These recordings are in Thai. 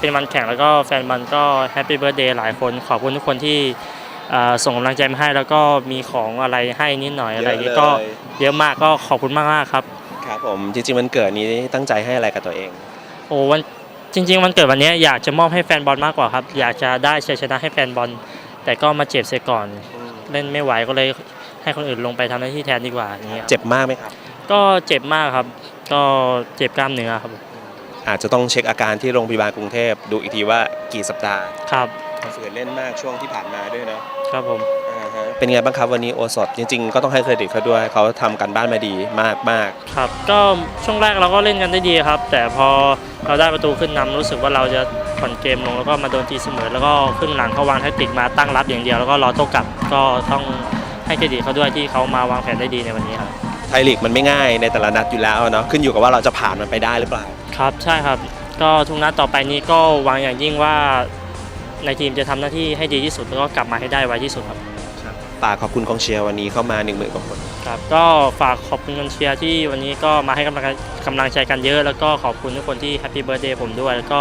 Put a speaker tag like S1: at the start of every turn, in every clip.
S1: เป็นวันแข่งแล้วก็แฟนบอลก็แฮปปี้เบิร์ดเดย์หลายคน ขอบคุณทุกคนที่อ่าส่งกำลังใจมาให้แล้วก็มีของอะไรให้นิดหน่อยอะไรอย่างงี้ก็เยอะมากก็ขอบคุณมากๆครับ
S2: ครับผมจริงๆมันเกิดนี้ตั้งใจให้อะไรกับตัวเอง
S1: โอ้วันจริง ๆ วันเกิดวันเนี้ยอยากจะมอบให้แฟนบอลมากกว่าครับ อยากจะได้ชัยชนะให้แฟนบอล แต่ก็มาเจ็บเสียก่อน เล่นไม่ไหวก็เลยให้คนอื่นลงไปทำหน้าที่แทนดีกว่าอย่างเงี้ย
S2: เจ็บมากไหมครับ
S1: ก็เจ็บมากครับ ก็เจ็บกล้ามเนื้อครับ
S2: อาจจะต้องเช็คอาการที่โรงพยาบาลกรุงเทพดูอีกทีว่ากี่สัปดาห์
S1: ครับ
S2: ฝืนเล่นมากช่วงที่ผ่านมาด้วยเนาะ
S1: ครับผม
S2: อ่าฮะเป็นไงบ้างครับวันนี้โอสดจริง ๆ ก็ต้องให้เครดิตเขาด้วยเขาทำการบ้านมาดีมากมาก
S1: ครับ ก็ช่วงแรกเราก็เล่นกันได้ดีครับ แต่พอเราได้ประตูขึ้นนำรู้สึกว่าเราจะผ่อนเกมลงแล้วก็มาโดนตีเสมอ แล้วก็ครึ่งหลังเขาวางแทคติกมาตั้งรับอย่างเดียวแล้วก็รอโต้กลับก็ต้องให้เครดิตเขาด้วยที่เขามาวางแผนได้ดีในวันนี้ครับ
S2: ไทยลีกมันไม่ง่ายในแต่ละนัดอยู่แล้วเนาะขึ้นอยู่กับว่าเราจะผ่านมันไปได้หรือเปล่า
S1: ครับใช่ครับก็ทุกนัดต่อไปนี้ก็หวางอย่างยิ่งว่าในทีมจะทำหน้าที่ให้ดีที่สุดแล้วก็กลับมาให้ได้ไวที่สุดครับ
S2: ฝากขอบคุณกองเชียร์วันนี้เข้ามา1 0,000กว่าคน
S1: ครับก็ฝากขอบคุณคนเชียร์ที่วันนี้ก็มาให้กำลังกำลังใจกันเยอะ แล้วก็ขอบคุณทุกคนที่แฮปปี้เบิร์ดเดย์ผมด้วย แล้วก็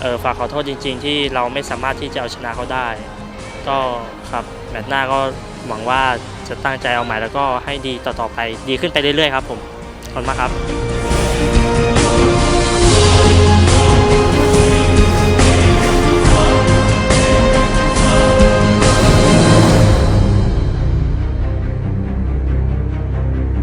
S1: เอ่อฝากขอโทษจริง ๆ ที่เราไม่สามารถที่จะเอาชนะเขาได้ ก็ครับแมตช์หน้าก็หวังว่าจะตั้งใจเอาใหม่แล้วก็ให้ดีต่อๆไปดีขึ้นไปเรื่อยๆครับผมขอบคุณมากครับ you.